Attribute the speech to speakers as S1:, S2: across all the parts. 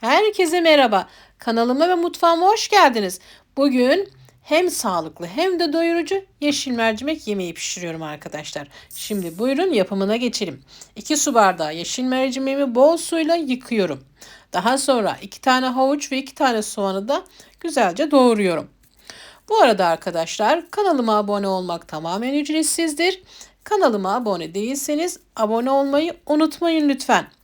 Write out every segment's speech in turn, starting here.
S1: Herkese merhaba. Kanalıma ve mutfağıma hoş geldiniz. Bugün hem sağlıklı hem de doyurucu yeşil mercimek yemeği pişiriyorum arkadaşlar. Şimdi buyurun yapımına geçelim. 2 su bardağı yeşil mercimeğimi bol suyla yıkıyorum. Daha sonra 2 tane havuç ve 2 tane soğanı da güzelce doğruyorum. Bu arada arkadaşlar kanalıma abone olmak tamamen ücretsizdir. Kanalıma abone değilseniz abone olmayı unutmayın lütfen.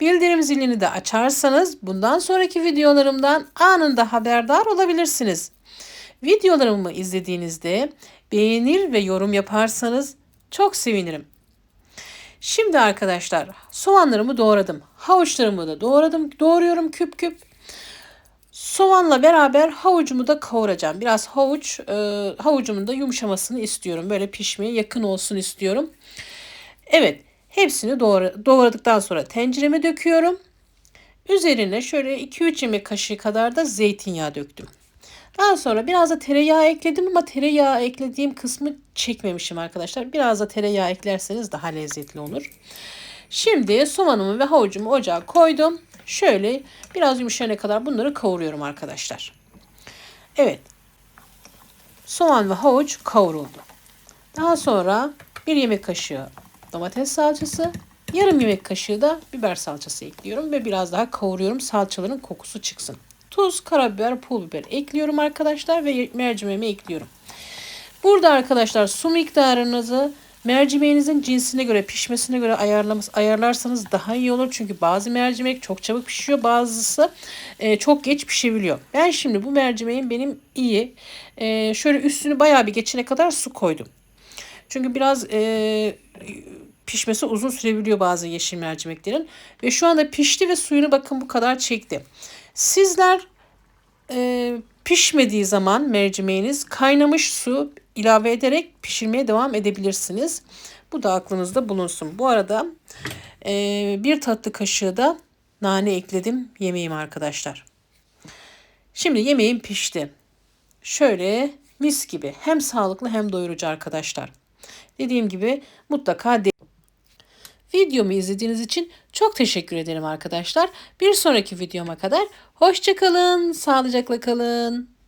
S1: Bildirim zilini de açarsanız bundan sonraki videolarımdan anında haberdar olabilirsiniz. Videolarımı izlediğinizde beğenir ve yorum yaparsanız çok sevinirim. Şimdi arkadaşlar soğanlarımı doğradım. Havuçlarımı da doğradım. Doğruyorum küp küp. Soğanla beraber havucumu da kavuracağım. Biraz havuç, e, havucumun da yumuşamasını istiyorum. Böyle pişmeye yakın olsun istiyorum. Evet, hepsini doğra, doğradıktan sonra tencereme döküyorum. Üzerine şöyle 2-3 yemek kaşığı kadar da zeytinyağı döktüm. Daha sonra biraz da tereyağı ekledim ama tereyağı eklediğim kısmı çekmemişim arkadaşlar. Biraz da tereyağı eklerseniz daha lezzetli olur. Şimdi soğanımı ve havucumu ocağa koydum. Şöyle biraz yumuşayana kadar bunları kavuruyorum arkadaşlar. Evet. Soğan ve havuç kavruldu. Daha sonra bir yemek kaşığı domates salçası, yarım yemek kaşığı da biber salçası ekliyorum ve biraz daha kavuruyorum salçaların kokusu çıksın. Tuz, karabiber, pul biber ekliyorum arkadaşlar ve mercimeğimi ekliyorum. Burada arkadaşlar su miktarınızı mercimeğinizin cinsine göre, pişmesine göre ayarlaması, ayarlarsanız daha iyi olur. Çünkü bazı mercimek çok çabuk pişiyor, bazısı e, çok geç pişebiliyor. Ben şimdi bu mercimeğin benim iyi. E, şöyle üstünü bayağı bir geçene kadar su koydum. Çünkü biraz e, pişmesi uzun sürebiliyor bazı yeşil mercimeklerin. Ve şu anda pişti ve suyunu bakın bu kadar çekti. Sizler e, pişmediği zaman mercimeğiniz kaynamış su ilave ederek pişirmeye devam edebilirsiniz. Bu da aklınızda bulunsun. Bu arada e, bir tatlı kaşığı da nane ekledim yemeğim arkadaşlar. Şimdi yemeğim pişti. Şöyle mis gibi hem sağlıklı hem doyurucu arkadaşlar. Dediğim gibi mutlaka de Videomu izlediğiniz için çok teşekkür ederim arkadaşlar. Bir sonraki videoma kadar hoşçakalın, sağlıcakla kalın.